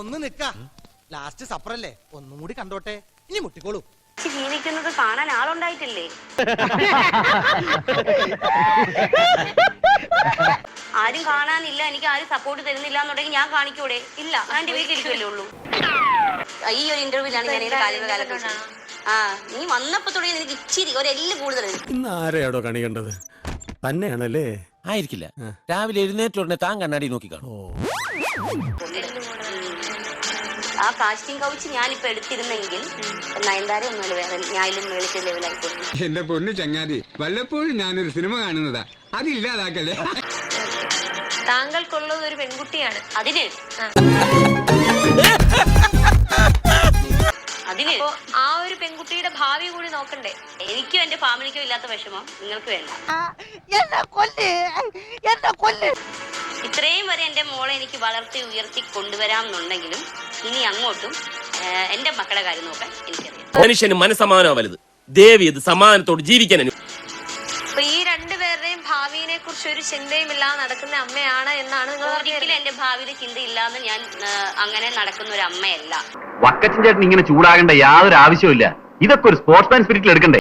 ഒന്ന് നിക്ക ലാസ്റ്റ് സപ്പറല്ലേ ഒന്നും കൂടി കണ്ടോട്ടെ. ഇനി മുട്ടിക്കോളൂ. ജീവിക്കുന്നത് കാണാൻ ആളുണ്ടായിട്ടില്ലേ? ആരും കാണാനില്ല. എനിക്ക് ആരും സപ്പോർട്ട് തരുന്നില്ല എന്നുണ്ടെങ്കിൽ ഞാൻ കാണിക്കൂടെ? ഇല്ല. ഞാൻ എന്റെ ഉള്ളൂ. ഈ ഒരു ഇന്റർവ്യൂലാണ് ഞാൻ എന്റെ കാലത്ത് ആ നീ വന്നപ്പോ തുടങ്ങി നിനക്ക് ഇച്ചിരി ഒരു എല്ല് കൂടുതൽ ഇന്ന് ആരെയാടോ കണി കണ്ടത്? തന്നെയാണല്ലേ? ആയിരിക്കില്ല. രാവിലെ എഴുന്നേറ്റ ഉടനെ താൻ കണ്ണാടി നോക്കി കാണും ആ കാസ്റ്റിംഗ് കൗച്ച് ഞാനിപ്പോ എടുത്തിരുന്നെങ്കിൽ നയൻതാര ഒന്നുമില്ല വേറെ ഞാനും മേളിച്ച ലെവലായിപ്പോയി എന്റെ പൊന്നു ചങ്ങാതി വല്ലപ്പോഴും ഞാനൊരു സിനിമ കാണുന്നതാ. അതില്ലാതാക്കല്ലേ? താങ്കൾക്കുള്ളത് ഒരു പെൺകുട്ടിയാണ്. അതിന്. അതിന്. അപ്പോ ആ ഒരു പെൺകുട്ടിയുടെ ഭാവി കൂടി നോക്കണ്ടേ. എനിക്കും എന്റെ ഫാമിലിക്കും ഇല്ലാത്ത വിഷമം. നിങ്ങൾക്ക് വേണ്ട. ഇത്രയും വരെ എന്റെ മോളെ എനിക്ക് വളർത്തി ഉയർത്തി കൊണ്ടുവരാം എന്നുണ്ടെങ്കിലും ഇനി അങ്ങോട്ടും എന്റെ മക്കളെ കാര്യം നോക്കാൻ എനിക്കറിയാം. മനുഷ്യന് മനസമാനോ വലുത് ദേവി ഇത് സമാധാനത്തോട് ജീവിക്കാൻ അപ്പൊ ഈ രണ്ടുപേരുടെയും ഭാവിയെ കുറിച്ച് ഒരു ചിന്തയും ഇല്ലാതെ നടക്കുന്ന അമ്മയാണ് എന്നാണ് നിങ്ങൾ ഒരിക്കലും എന്റെ ഭാവിയിൽ ചിന്തയില്ലാതെ ഞാൻ അങ്ങനെ നടക്കുന്ന ഒരു അമ്മയല്ല. വക്കച്ചൻ ചേട്ടൻ ഇങ്ങനെ ചൂടാകേണ്ട യാതൊരു ആവശ്യമില്ല ഇതൊക്കെ ഒരു സ്പോർട്സ്മാൻ സ്പിരിറ്റിൽ എടുക്കണ്ടേ?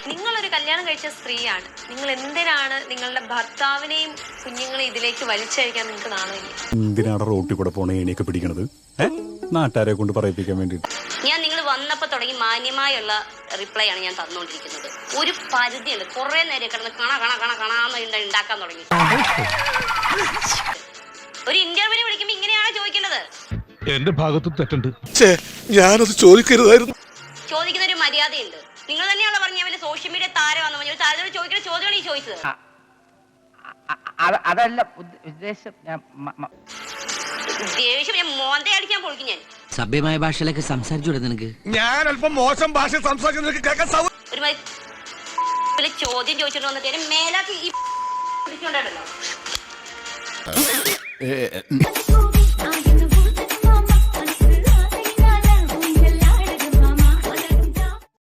കഴിച്ച സ്ത്രീയാണ്. നിങ്ങൾ എന്തിനാണ് നിങ്ങളുടെ ഭർത്താവിനെയും കുഞ്ഞുങ്ങളെ ഇതിലേക്ക് വലിച്ചഴിക്കാൻ നിങ്ങൾക്ക് നാണമില്ല? എന്തിനാണ് റോട്ടിൽ കൂടെ പോണ ഏണിയൊക്കെ പിടിക്കണത്? നാട്ടുകാരെ കൊണ്ട് പറയിപ്പിക്കാൻ വേണ്ടി ഞാൻ നിങ്ങൾ വന്നപ്പോ തുടങ്ങി മാന്യമായുള്ള റിപ്ലൈ ആണ് ഞാൻ തന്നുകൊണ്ടിരിക്കുന്നത്. ഒരു പരിധിയുണ്ട്. കുറെ നേരം കിടന്ന് കണ കണ കണ കണാന്ന് ഉണ്ടാക്കാൻ തുടങ്ങി. ഒരു ഇന്റർവ്യൂവിന് വിളിക്കുമ്പോ ഇങ്ങനെയാണ് ചോദിക്കേണ്ടത്? എന്റെ ഭാഗത്തും തെറ്റുണ്ട്. ഞാനത് ചോദിക്കരുതായിരുന്നു. ചോദിക്കുന്ന ഒരു മര്യാദയുണ്ട്. നിങ്ങൾ തന്നെയാണല്ലോ പറഞ്ഞ അവർ സോഷ്യൽ മീഡിയ താരമാണെന്ന് പറഞ്ഞു ഒരു താരത്തോട് ചോദിക്കുന്ന ചോദ്യമാണ് ഈ ചോദിച്ചത്. അതല്ല ഉദ്ദ- ഉദ്ദേശം ഞാൻ ദേഷ്യം ഞാൻ പൊളിക്കും സഭ്യമായ ഭാഷയിലൊക്കെ സംസാരിച്ചൂടെ നിനക്ക്? ഞാൻ അല്പം മോശം ഭാഷ സംസാരിച്ചു ഒരു ചോദ്യം ചോദിച്ചിട്ട് വന്നിട്ട് മേലാക്കി ഈ പിടിച്ചോണ്ടല്ലോ